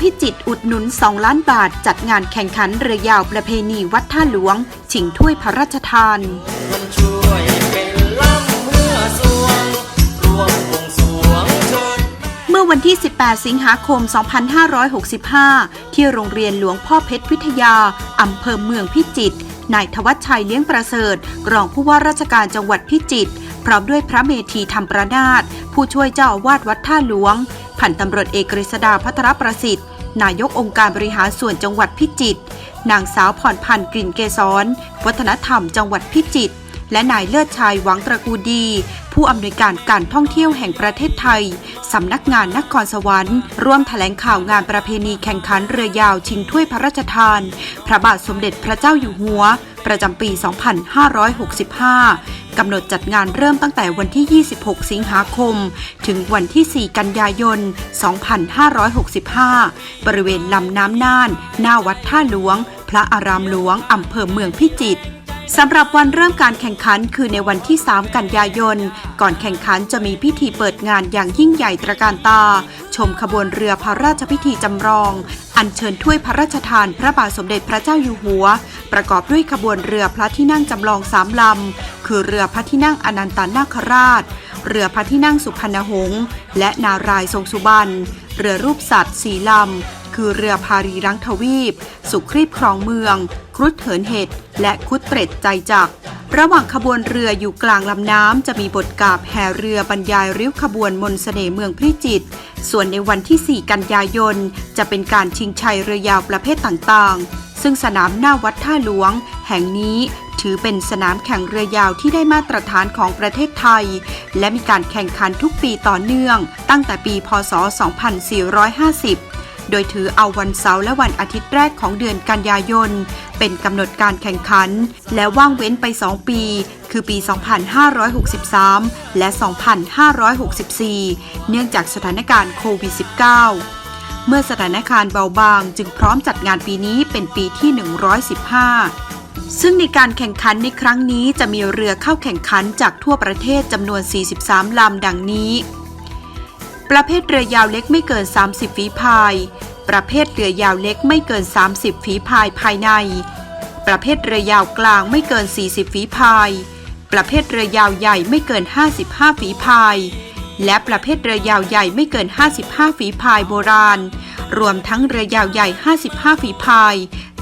พิจิตอุดหนุน 2 ล้านบาท จัดงานแข่งขันเรือยาวประเพณีวัดท่าหลวง ชิงถ้วยพระราชทานมันช่วยเป็นล่ำเมื่อสวงรวมวงสวงเชิญเมื่อวันที่ 18 สิงหาคม 2565 ที่โรงเรียนหลวงพ่อเพชรวิทยา อำเภอเมืองพิจิตร นายทวัชชัยเลี้ยงประเสริฐ รองผู้ว่าราชการจังหวัดพิจิตร พร้อมด้วยพระเมธีธรรมประนาถผู้ช่วยเจ้าอาวาสวัดท่าหลวง พันตำรวจเอกกฤษดาพัทรประสิทธิ์ นายกองค์การบริหารส่วนจังหวัดพิจิตรนางสาวผ่อนพันธ์กลิ่นเกษรวัฒนธรรมจังหวัดพิจิตรและนายเลิศชัยหวังตระกูลดี ผู้อำนวยการการท่องเที่ยวแห่งประเทศไทย สำนักงานนครสวรรค์ ร่วมแถลงข่าวงานประเพณีแข่งขันเรือยาวชิงถ้วยพระราชทาน พระบาทสมเด็จพระเจ้าอยู่หัว ประจำปี 2565 กำหนดจัดงานเริ่มตั้งแต่วันที่ 26 สิงหาคม ถึงวันที่ 4 กันยายน 2565 บริเวณลำน้ำน่าน หน้าวัดท่าหลวง พระอารามหลวง อำเภอเมืองพิจิตร สำหรับวันเริ่มการแข่งขันคือในวันที่ 3 กันยายน ก่อนแข่งขันจะมีพิธีเปิดงานอย่างยิ่งใหญ่ตระการตา ชมขบวนเรือพระราชพิธีจำลอง อัญเชิญถ้วยพระราชทานพระบาทสมเด็จพระเจ้าอยู่หัว ประกอบด้วยขบวนเรือพระที่นั่งจำลองสามลำ คือเรือพระที่นั่งอนันตนาคราช เรือพระที่นั่งสุพรรณหงษ์และนารายทรงสุบรรณเรือรูปสัตว์สีลำ คือเรือพารีรังทวีป สุครีบครองเมือง ครุฑเหินเห็ดและคุดเตร็ดใจจักรระหว่างขบวนเรืออยู่กลางลำน้ำจะมีบทกาบแห่เรือบรรยายริ้วขบวนมนต์เสน่ห์เมืองพิจิตรส่วนในวันที่ 4 กันยายน จะเป็นการชิงชัยเรือยาวประเภทต่างๆ ซึ่งสนามหน้าวัดท่าหลวง แห่งนี้ถือเป็นสนามแข่งเรือยาวที่ได้มาตรฐานของประเทศไทย และมีการแข่งขันทุกปีต่อเนื่อง ตั้งแต่ปี พศ 2450 โดยถือเอาวันเสาร์และวันอาทิตย์แรกของเดือนกันยายน เป็นกำหนดการแข่งขัน และว่างเว้นไป 2 ปี คือปี 2563 และ 2564 เนื่องจากสถานการณ์โควิด -19 เมื่อสถานการณ์เบาบางจึงพร้อมจัดงานปีนี้เป็นปีที่ 115ซึ่งในการแข่งขันในครั้งนี้จะมีเรือเข้าแข่งขันจากทั่วประเทศจำนวน 43 ลำดังนี้ ประเภทเรือยาวเล็กไม่เกิน 30 ฝีพาย ประเภทเรือยาวเล็กไม่เกิน 30 ฝีพายภายใน ประเภทเรือยาวกลางไม่เกิน 40 ฝีพาย ประเภทเรือยาวใหญ่ไม่เกิน 55 ฝีพาย และประเภทเรือยาวใหญ่ไม่เกิน 55 ฝีพายโบราณ รวมทั้งเรือยาวใหญ่ 55 ฝีพาย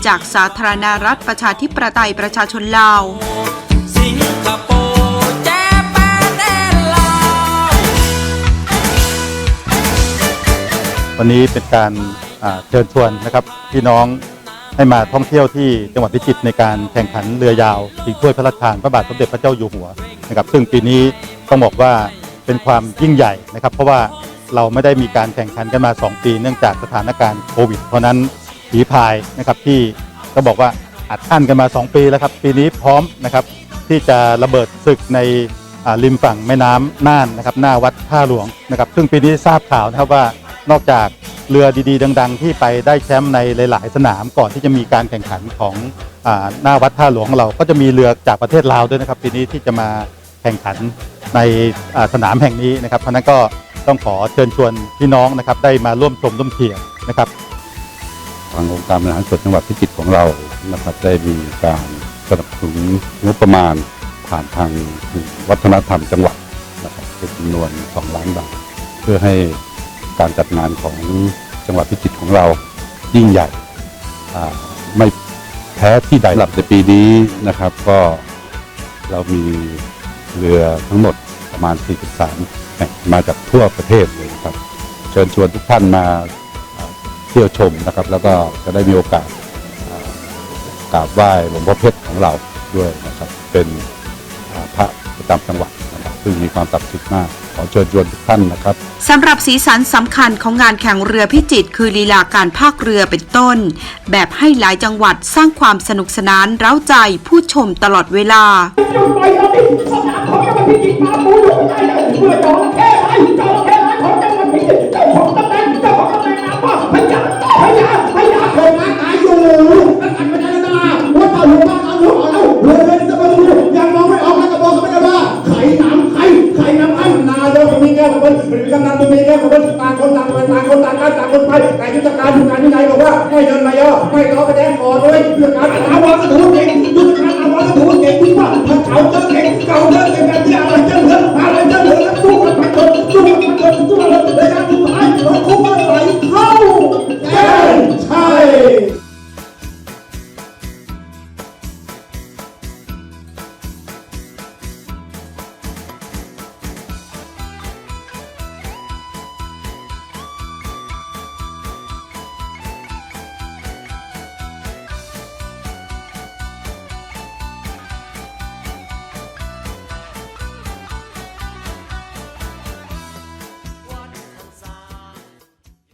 จากสาธารณรัฐประชาธิปไตยประชาชนลาว วันนี้เป็นการเชิญชวนนะครับพี่น้องให้มาท่องเที่ยวที่จังหวัดพิจิตรในการแข่งขันเรือยาวชิงถ้วยพระราชทานพระบาทสมเด็จพระเจ้าอยู่หัวนะครับ ซึ่งปีนี้ต้องบอกว่าเป็นความยิ่งใหญ่นะครับ เพราะว่าเราไม่ได้มีการแข่งขันกันมา 2 ปี เนื่องจากสถานการณ์โควิด เพราะนั้นฝีพายนะครับที่ก็บอกว่าอัดอั้นกันมา 2 ปีแล้วครับ ปีนี้พร้อมนะครับที่จะระเบิดศึกในริมฝั่งแม่น้ำน่านนะครับหน้าวัดท่าหลวงนะครับ ซึ่งปีนี้ทราบข่าวนะครับว่า นอกจากเรือดีๆ ดัง ๆ ที่ไปได้แชมป์ในหลาย ๆ สนามก่อนที่จะมีการแข่งขันของอหน้าวัดท่าหลวงของเรา ก็จะมีเรือจากประเทศลาวด้วยนะครับปีนี้ที่จะมาแข่งขันในสนามแห่งนี้นะครับเพราะฉะนั้นก็ต้องขอเชิญชวนพี่น้องนะครับได้มาร่วมชมร่วมเชียร์นะครับทางองค์การบริหารส่วนจังหวัดพิจิตรของเรานะครับได้มีการสนับสนุนงบประมาณผ่านทางวัฒนธรรมจังหวัดนะครับเป็นจำนวน2ล้านบาทเพื่อให้ การจัดงานของจังหวัดพิจิตรของเรายิ่งใหญ่ไม่แพ้ที่ใดหรับในปีนี้นะครับ ก็เรามีเรือทั้งหมดประมาณ 43แห่งมาจากทั่วประเทศเลยครับ เชิญชวนทุกท่านมาเที่ยวชมนะครับ แล้วก็จะได้มีโอกาสกราบไหว้หลวงพ่อเพชรของเราด้วยนะครับ เป็นพระประจำจังหวัดนะครับซึ่งมีความศักดิ์สิทธิ์มาก อเชิญชวนทุกท่านนะครับสำหรับสีสันสำคัญของงานแข่งเรือพิจิตรคือลีลาการพากเรือเป็นต้น แบบให้หลายจังหวัดสร้างความสนุกสนานเร้าใจผู้ชมตลอดเวลาจุดไปแล้วนี่สนามของจังหวัดพิจิตรมาปูอยู่ไม่ได้เลยเพื่อจระเข้ไอ้จระเข้ ต่างกันการต่างคนไปแต่ยุทธการทุกการที่ไหนบอกว่าให้เดินมาย่อไม่ต่อแสดงก่อด้วยยุทธการอาวาก็ถือว่าเก่งยุทธการอาวาก็ถือว่าเก่งที่ว่ามันเขาเจอเก่งเก่าเจอเก่งกันที่อะไร